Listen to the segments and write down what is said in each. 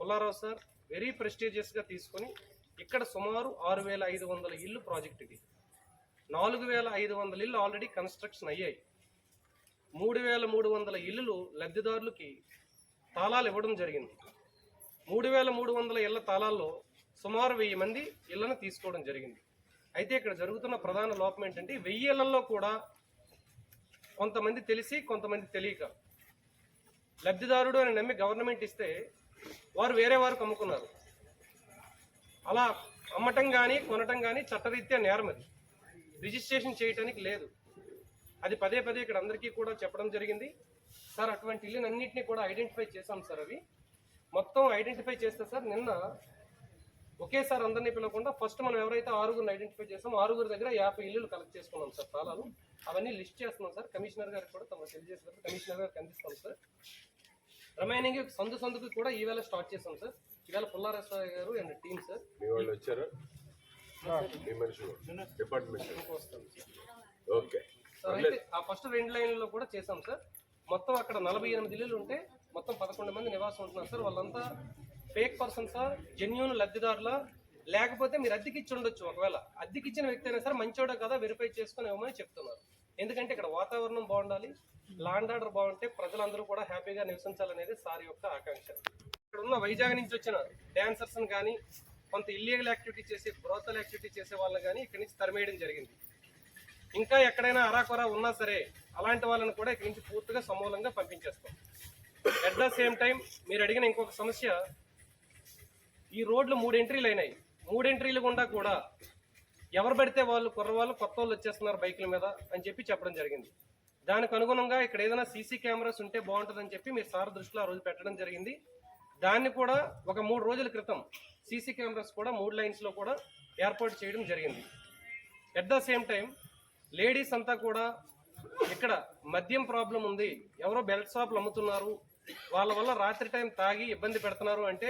Pullarao sir very ప్రెస్టీజియస్గా తీసుకొని ఇక్కడ సుమారు ఆరు వేల ఐదు వందల ఇల్లు ప్రాజెక్ట్ ఇది. నాలుగు వేల ఐదు వందల ఇల్లు ఆల్రెడీ కన్స్ట్రక్షన్ అయ్యాయి. మూడు వేల మూడు వందల ఇల్లులు లబ్ధిదారులకి తాళాలు ఇవ్వడం జరిగింది. మూడు వేల మూడు వందల ఇళ్ళ తాళాల్లో సుమారు వెయ్యి మంది ఇళ్ళను తీసుకోవడం జరిగింది. అయితే ఇక్కడ జరుగుతున్న ప్రధాన లోపం ఏంటంటే వెయ్యి ఇళ్ళలో కూడా కొంతమంది తెలిసి కొంతమంది తెలియక. లబ్ధిదారుడు అని నమ్మి గవర్నమెంట్ ఇస్తే వారు వేరే వారికి అమ్ముకున్నారు అలా అమ్మటం కానీ కొనటం కానీ చట్టరీత్యా నేరం అది. రిజిస్ట్రేషన్ చేయటానికి లేదు. అది పదే పదే ఇక్కడ అందరికీ కూడా చెప్పడం జరిగింది. సార్ అటువంటి ఇల్లునన్నింటినీ కూడా ఐడెంటిఫై చేశాం సార్ అవి. మొత్తం ఐడెంటిఫై చేస్తే సార్ నిన్న ఒకేసారి అందరినీ పిలవకుండా ఫస్ట్ మనం ఎవరైతే ఆరుగురిని ఐడెంటిఫై చేసాం ఆరుగురు దగ్గర యాభై ఇల్లులు కలెక్ట్ చేసుకున్నాం సార్ తాళాలు. అవన్నీ లిస్ట్ చేస్తున్నాం సార్. కమిషనర్ గారికి కూడా తమ తెలియజేసినప్పుడు కమిషనర్ గారికి అందిస్తాం సార్. రిమైనింగ్ సందు సందుకు కూడా ఈవేళ స్టార్ట్ చేసాం సార్. ఈవేళ పుల్లారేశ్వర గారు అండ్ టీమ్ సార్. మీ వాళ్ళు వచ్చారా? Department okay. సార్ అయితే ఆ ఫస్ట్ రెండు లైన్లో కూడా చేసాం సార్. మొత్తం అక్కడ నలభై ఎనిమిది ఇల్లులు ఉంటే మొత్తం పదకొండు మంది నివాసం ఉంటున్నారు సార్. వాళ్ళంతా ఫేక్ పర్సన్ సార్ జెన్యున్ లబ్ధిదారుల. లేకపోతే మీరు అద్దెకి ఇచ్చి ఉండొచ్చు ఒకవేళ. అద్దెకి ఇచ్చిన వ్యక్తి అయినా సరే మంచోడే కదా? వెరిఫై చేసుకుని ఇవ్వమని చెప్తున్నారు. ఎందుకంటే ఇక్కడ వాతావరణం బాగుండాలి లాండ్ ఆర్డర్ బాగుంటే ప్రజలందరూ కూడా హ్యాపీగా నివసించాలనేది సార్ యొక్క ఆకాంక్ష. ఇక్కడ ఉన్న వైజాగ్ నుంచి వచ్చిన డాన్సర్స్ కానీ కొంత ఇల్లీగల్ యాక్టివిటీ చేసే బ్రోతల్ యాక్టివిటీ చేసే వాళ్ళని కానీ ఇక్కడి నుంచి తరిమేయడం జరిగింది. ఇంకా ఎక్కడైనా అరాకొరా ఉన్నా సరే అలాంటి వాళ్ళని కూడా ఇక్కడి నుంచి పూర్తిగా సమూలంగా పంపించేస్తాం. అట్ ద సేమ్ టైం మీరు అడిగిన ఇంకొక సమస్య ఈ రోడ్లు మూడు ఎంట్రీలు అయినాయి. మూడు ఎంట్రీలు గుండా కూడా ఎవరు పడితే వాళ్ళు కుర్రవాళ్ళు కొత్త వాళ్ళు వచ్చేస్తున్నారు బైకుల మీద అని చెప్పి చెప్పడం జరిగింది. దానికి అనుగుణంగా ఇక్కడ ఏదైనా సీసీ కెమెరాస్ ఉంటే బాగుంటుందని చెప్పి మీరు సార్ దృష్టిలో ఆ రోజు పెట్టడం జరిగింది. దాన్ని కూడా ఒక మూడు రోజుల క్రితం సీసీ కెమెరాస్ కూడా మూడు లైన్స్లో కూడా ఏర్పాటు చేయడం జరిగింది. At the same time ladies అంతా కూడా ఇక్కడ మద్యం ప్రాబ్లం ఉంది. ఎవరో బెల్ట్ షాప్లు అమ్ముతున్నారు. వాళ్ళ వల్ల రాత్రి టైం తాగి ఇబ్బంది పెడుతున్నారు అంటే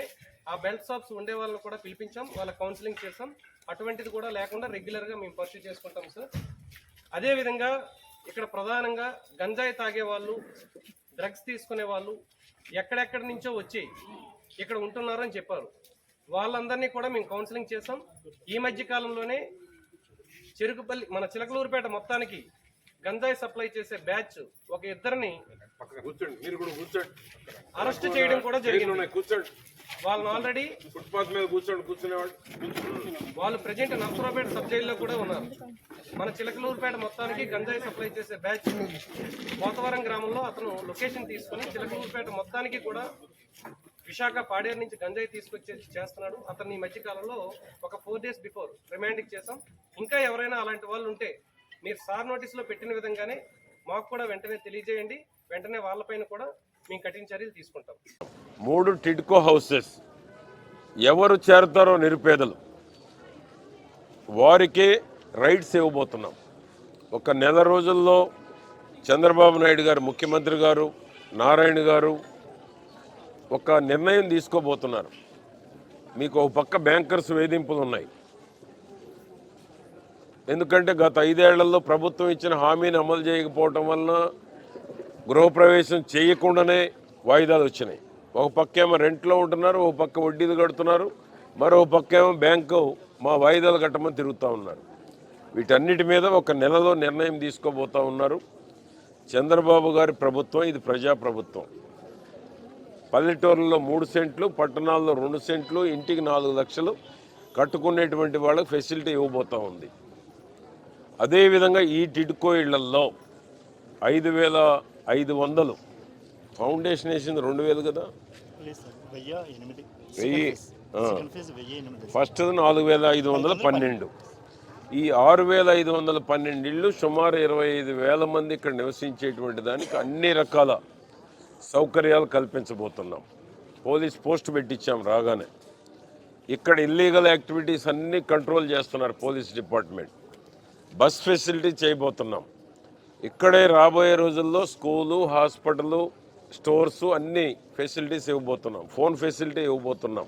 ఆ బెల్ట్ షాప్స్ ఉండే వాళ్ళని కూడా పిలిపించాం వాళ్ళ కౌన్సిలింగ్ చేసాం అటువంటిది కూడా లేకుండా రెగ్యులర్గా మేము పర్సూ చేసుకుంటాం సార్. అదేవిధంగా ఇక్కడ ప్రధానంగా గంజాయి తాగే వాళ్ళు డ్రగ్స్ తీసుకునే వాళ్ళు ఎక్కడెక్కడి నుంచో వచ్చి ఇక్కడ ఉంటున్నారు అని చెప్పారు. వాళ్ళందరినీ కూడా మేము కౌన్సిలింగ్ చేసాం ఈ మధ్య కాలంలోనే చెరుకుపల్లి మన చిలకలూరుపేట మొత్తానికి గంజాయి సప్లై చేసే బ్యాచ్ ఒక ఇద్దరిని కూర్చోండి మీరు కూడా కూర్చోండి. అరెస్ట్ చేయడం కూడా జరిగింది. ఉన్నాయి కూర్చోండి. వాళ్ళని ఆల్రెడీ ఫుట్పాత్ మీద కూర్చోండి కూర్చునేవాడు వాళ్ళు ప్రజెంట్ నర్సరావుపేట సబ్ జైల్లో కూడా ఉన్నారు. మన చిలకలూరుపేట మొత్తానికి గంజాయి సప్లై చేసే బ్యాచ్ పోతవరం గ్రామంలో అతను లొకేషన్ తీసుకుని చిలకలూరుపేట మొత్తానికి కూడా విశాఖ పాడేరు నుంచి గంజాయి తీసుకొచ్చి చేస్తున్నాడు. అతన్ని ఈ మధ్య కాలంలో ఒక ఫోర్ డేస్ బిఫోర్ రిమాండ్కి చేసాం ఇంకా ఎవరైనా అలాంటి వాళ్ళు ఉంటే మీరు సార్ నోటీసులో పెట్టిన విధంగానే మాకు కూడా వెంటనే తెలియజేయండి. వెంటనే వాళ్ళపైన కూడా మేము కఠిన చర్యలు తీసుకుంటాం. మూడు టిడ్కో హౌసెస్ ఎవరు చేరుతారో నిరుపేదలు వారికే రైట్స్ ఇవ్వబోతున్నాం. ఒక నెల రోజుల్లో చంద్రబాబు నాయుడు గారు ముఖ్యమంత్రి గారు నారాయణ గారు ఒక నిర్ణయం తీసుకోబోతున్నారు. మీకు ఒక పక్క బ్యాంకర్స్ వేధింపులు ఉన్నాయి. ఎందుకంటే గత ఐదేళ్ళలో ప్రభుత్వం ఇచ్చిన హామీని అమలు చేయకపోవటం వలన గృహప్రవేశం చేయకుండానే వాయిదాలు వచ్చినాయి. ఒక పక్క ఏమో రెంట్లో ఉంటున్నారు ఒక పక్క వడ్డీలు కడుతున్నారు మరో పక్క ఏమో బ్యాంకు మా వాయిదాలు కట్టమని తిరుగుతూ ఉన్నారు. వీటన్నిటి మీద ఒక నెలలో నిర్ణయం తీసుకోబోతా ఉన్నారు. చంద్రబాబు గారి ప్రభుత్వం ఇది ప్రజా ప్రభుత్వం పల్లెటూరులో మూడు సెంట్లు పట్టణాల్లో రెండు సెంట్లు ఇంటికి నాలుగు లక్షలు కట్టుకునేటువంటి వాళ్ళకి ఫెసిలిటీ ఇవ్వబోతూ ఉంది. అదేవిధంగా ఈ టిడ్కో ఇళ్ళల్లో ఐదు వేల ఐదు వందలు. ఫౌండేషన్ వేసింది రెండు వేలు కదా? వెయ్యి ఫస్ట్ నాలుగు వేల ఐదు వందల పన్నెండు. ఈ ఆరు వేల ఐదు వందల పన్నెండు ఇళ్ళు సుమారు ఇరవై ఐదు వేల మంది ఇక్కడ నివసించేటువంటి దానికి అన్ని రకాల సౌకర్యాలు కల్పించబోతున్నాం. పోలీస్ పోస్ట్ పెట్టించాం రాగానే. ఇక్కడ ఇల్లీగల్ యాక్టివిటీస్ అన్నీ కంట్రోల్ చేస్తున్నారు పోలీస్ డిపార్ట్మెంట్. బస్ ఫెసిలిటీ చేయబోతున్నాం. ఇక్కడే రాబోయే రోజుల్లో స్కూలు హాస్పిటలు స్టోర్స్ అన్ని ఫెసిలిటీస్ ఇవ్వబోతున్నాం. ఫోన్ ఫెసిలిటీ ఇవ్వబోతున్నాం.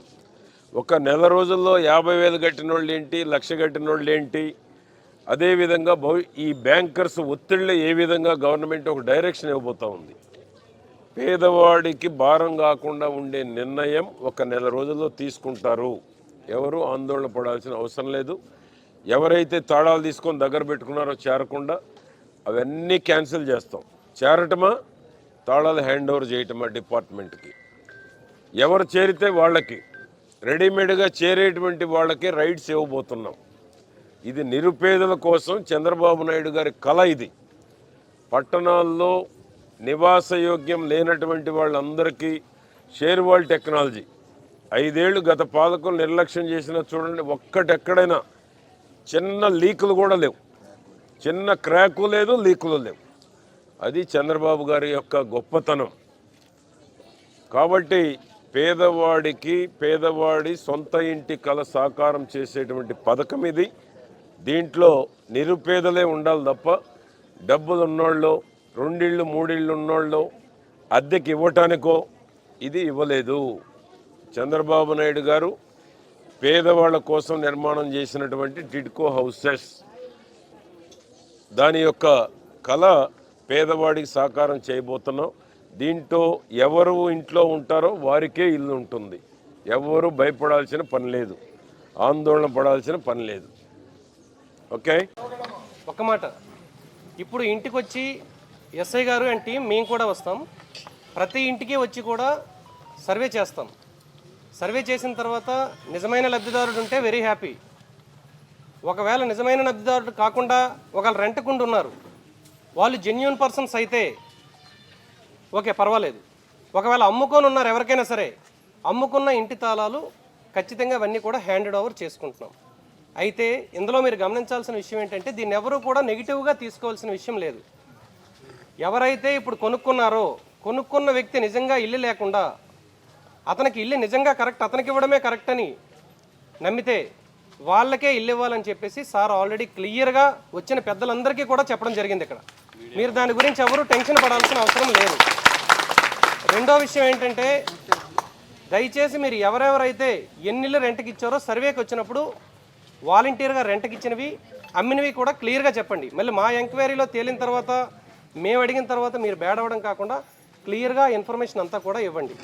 ఒక నెల రోజుల్లో యాభై వేలు కట్టిన వాళ్ళు ఏంటి లక్ష కట్టిన వాళ్ళు ఏంటి అదేవిధంగా భవి ఈ బ్యాంకర్స్ ఒత్తిళ్ళు ఏ విధంగా గవర్నమెంట్ ఒక డైరెక్షన్ ఇవ్వబోతూ ఉంది. పేదవాడికి భారం కాకుండా ఉండే నిర్ణయం ఒక నెల రోజుల్లో తీసుకుంటారు. ఎవరు ఆందోళన పడాల్సిన అవసరం లేదు. ఎవరైతే తాళాలు తీసుకొని దగ్గర పెట్టుకున్నారో చేరకుండా అవన్నీ క్యాన్సిల్ చేస్తాం. చేరటమా? తాళాలు హ్యాండ్ ఓవర్ చేయటమా డిపార్ట్మెంట్కి? ఎవరు చేరితే వాళ్ళకి? రెడీమేడ్గా చేరేటువంటి వాళ్ళకి రైట్స్ ఇవ్వబోతున్నాం. ఇది నిరుపేదల కోసం చంద్రబాబు నాయుడు గారి కళ ఇది. పట్టణాల్లో నివాసయోగ్యం లేనటువంటి వాళ్ళందరికీ షేర్వాల్ టెక్నాలజీ. ఐదేళ్ళు గత పాలకులు నిర్లక్ష్యం చేసిన చూడండి ఒక్కటెక్కడైనా చిన్న లీకులు కూడా లేవు. చిన్న క్రాకు లేదు లీకులు లేవు. అది చంద్రబాబు గారి యొక్క గొప్పతనం. కాబట్టి పేదవాడికి పేదవాడి సొంత ఇంటి కల సాకారం చేసేటువంటి పథకం ఇది. దీంట్లో నిరుపేదలే ఉండాలి తప్ప డబ్బులు ఉన్నోళ్ళు రెండిళ్ళు మూడిళ్ళు ఉన్నోళ్ళు అద్దెకి ఇవ్వటానికో ఇది ఇవ్వలేదు. చంద్రబాబు నాయుడు గారు పేదవాళ్ళ కోసం నిర్మాణం చేసినటువంటి టిడ్కో హౌసెస్ దాని యొక్క కళ పేదవాడికి సాకారం చేయబోతున్నాం. దీంట్లో ఎవరు ఇంట్లో ఉంటారో వారికే ఇల్లు ఉంటుంది. ఎవరు భయపడాల్సిన పని లేదు. ఆందోళన పడాల్సిన పని లేదు. ఓకే? ఒక మాట. ఇప్పుడు ఇంటికి వచ్చి ఎస్ఐ గారు అండ్ టీం మేము కూడా వస్తాం. ప్రతి ఇంటికి వచ్చి కూడా సర్వే చేస్తాం. సర్వే చేసిన తర్వాత నిజమైన లబ్ధిదారుడు ఉంటే వెరీ హ్యాపీ ఒకవేళ నిజమైన లబ్ధిదారుడు కాకుండా ఒకళ్ళు రెంట్కుండా ఉన్నారు వాళ్ళు జెన్యున్ పర్సన్స్ అయితే ఓకే పర్వాలేదు. ఒకవేళ అమ్ముకొని ఉన్నారు ఎవరికైనా సరే అమ్ముకున్న ఇంటి తాళాలు ఖచ్చితంగా అవన్నీ కూడా హ్యాండెడ్ ఓవర్ చేసుకుంటున్నాం. అయితే ఇందులో మీరు గమనించాల్సిన విషయం ఏంటంటే దీన్ని ఎవరు కూడా నెగిటివ్గా తీసుకోవాల్సిన విషయం లేదు. ఎవరైతే ఇప్పుడు కొనుక్కున్నారో కొనుక్కున్న వ్యక్తి నిజంగా ఇల్లు లేకుండా అతనికి ఇల్లు నిజంగా కరెక్ట్ అతనికి ఇవ్వడమే కరెక్ట్ అని నమ్మితే వాళ్ళకే ఇల్లు ఇవ్వాలని చెప్పేసి సార్ ఆల్రెడీ క్లియర్గా వచ్చిన పెద్దలందరికీ కూడా చెప్పడం జరిగింది ఇక్కడ. మీరు దాని గురించి ఎవరు టెన్షన్ పడాల్సిన అవసరం లేదు. రెండో విషయం ఏంటంటే దయచేసి మీరు ఎవరెవరైతే ఎన్నిళ్ళు రెంట్కి ఇచ్చారో సర్వేకి వచ్చినప్పుడు వాలంటీర్గా రెంట్కి ఇచ్చినవి అమ్మినవి కూడా క్లియర్గా చెప్పండి. మళ్ళీ మా ఎంక్వైరీలో తేలిన తర్వాత మేము అడిగిన తర్వాత మీరు బేడవడం కాకుండా క్లియర్గా ఇన్ఫర్మేషన్ అంతా కూడా ఇవ్వండి.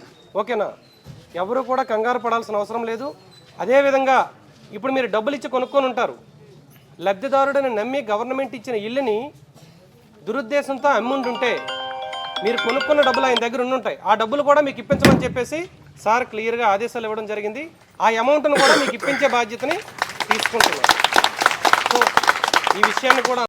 ఓకేనా? ఎవరు కూడా కంగారు పడాల్సిన అవసరం లేదు. అదేవిధంగా ఇప్పుడు మీరు డబ్బులు ఇచ్చి కొనుక్కొని ఉంటారు లబ్ధిదారుడని నమ్మి గవర్నమెంట్ ఇచ్చిన ఇల్లుని దురుద్దేశంతో అమ్ముంటుంటే మీరు కొనుక్కున్న డబ్బులు ఆయన దగ్గర ఉండుంటాయి. ఆ డబ్బులు కూడా మీకు ఇప్పించమని చెప్పేసి సార్ క్లియర్గా ఆదేశాలు ఇవ్వడం జరిగింది. ఆ అమౌంట్ను కూడా మీకు ఇప్పించే బాధ్యతని తీసుకుంటున్నారు సో ఈ విషయాన్ని కూడా